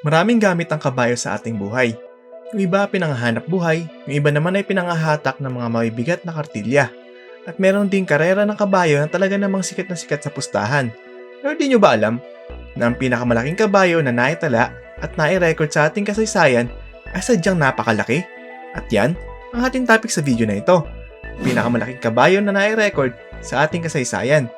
Maraming gamit ang kabayo sa ating buhay. Yung iba pinanghahanap buhay, yung iba naman ay pinangahatak ng mga mabibigat na kartilya. At meron ding karera ng kabayo na talaga namang sikat na sikat sa pustahan. Pero di nyo ba alam na ang pinakamalaking kabayo na naitala at nai-record sa ating kasaysayan ay sadyang napakalaki? At yan ang ating topic sa video na ito. Pinakamalaking kabayo na nai-record sa ating kasaysayan.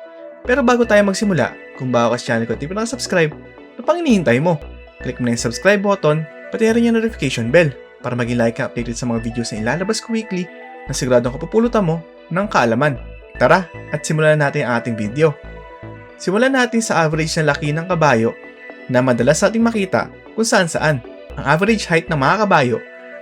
Pero bago tayo magsimula, kung bago ka sa channel ko at di pa nakasubscribe, ano pang mo? Click mo na yung subscribe button, pati rin yung notification bell para maging like ka updated sa mga videos na ilalabas ko weekly na siguradong kapupulutan mo ng kaalaman. Tara, at simulan na natin ang ating video. Simulan natin sa average na laki ng kabayo na madalas nating makita kung saan saan. Ang average height ng mga kabayo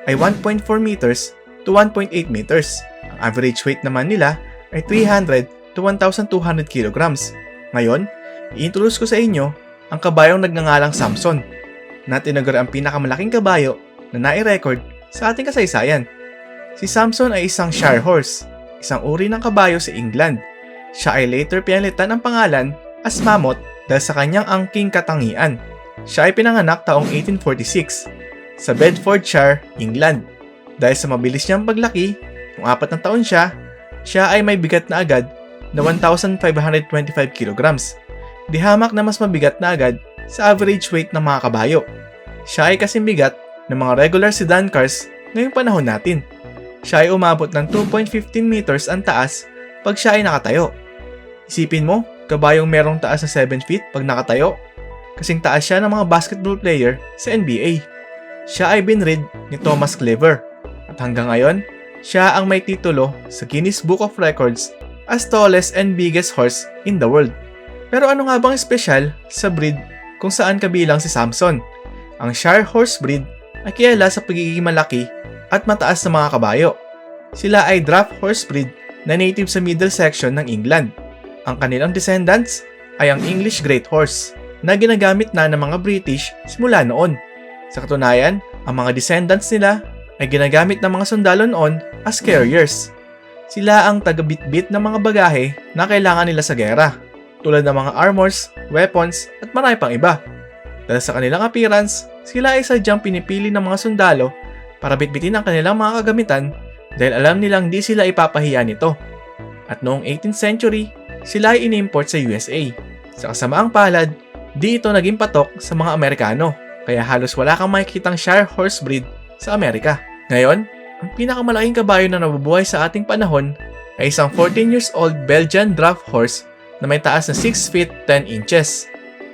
ay 1.4 meters to 1.8 meters. Ang average weight naman nila ay 300 to 1,200 kilograms. Ngayon, i-introduce ko sa inyo ang kabayong nagngangalang Samson na tinaguri ang pinakamalaking kabayo na nai-record sa ating kasaysayan. Si Samson ay isang Shire horse, isang uri ng kabayo sa England. Siya ay later pinalitan ng pangalan as Mammoth dahil sa kanyang angking katangian. Siya ay pinanganak taong 1846 sa Bedfordshire, England. Dahil sa mabilis niyang paglaki, kung apat na taon siya, siya ay may bigat na agad na 1,525 kilograms. Di hamak na mas mabigat na agad sa average weight ng mga kabayo. Siya ay kasing bigat ng mga regular sedan cars ngayong panahon natin. Siya ay umabot ng 2.15 meters ang taas pag siya ay nakatayo. Isipin mo, kabayong merong taas na 7 feet pag nakatayo. Kasing taas siya ng mga basketball player sa NBA. Siya ay binrid ni Thomas Clever at hanggang ngayon, siya ang may titulo sa Guinness Book of Records as tallest and biggest horse in the world. Pero ano nga bang espesyal sa breed kung saan kabilang si Samson? Ang Shire Horse breed ay kilala sa pagiging malaki at mataas na mga kabayo. Sila ay draft horse breed na native sa middle section ng England. Ang kanilang descendants ay ang English Great Horse na ginagamit na ng mga British simula noon. Sa katunayan, ang mga descendants nila ay ginagamit ng mga sundalo noon as carriers. Sila ang tagabitbit ng mga bagahe na kailangan nila sa gera, tulad ng mga armors, weapons, at marami pang iba. Dahil sa kanilang appearance, sila ay sadyang pinipili ng mga sundalo para bitbitin ang kanilang mga kagamitan dahil alam nilang di sila ipapahiya nito. At noong 18th century, sila ay inimport sa USA. Sa kasamaang palad, di ito naging patok sa mga Amerikano, kaya halos wala kang makikitang Shire Horse breed sa Amerika. Ngayon, ang pinakamalaking kabayo na nabubuhay sa ating panahon ay isang 14 years old Belgian draft horse na may taas na 6 feet 10 inches.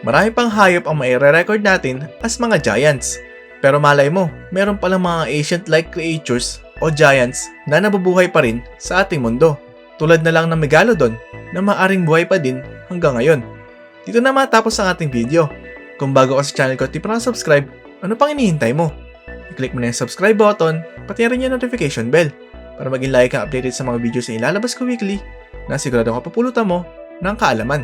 Marami pang hayop ang maire-record natin as mga giants. Pero malay mo, meron palang mga ancient-like creatures o giants na nabubuhay pa rin sa ating mundo. Tulad na lang ng Megalodon na maaring buhay pa din hanggang ngayon. Dito na matapos ang ating video. Kung bago ka sa channel ko at di subscribe ano pang inihintay mo? I-click mo na yung subscribe button, pati rin yung notification bell para maging like ka updated sa mga videos na ilalabas ko weekly na sigurado kapapulutan mo ng kaalaman.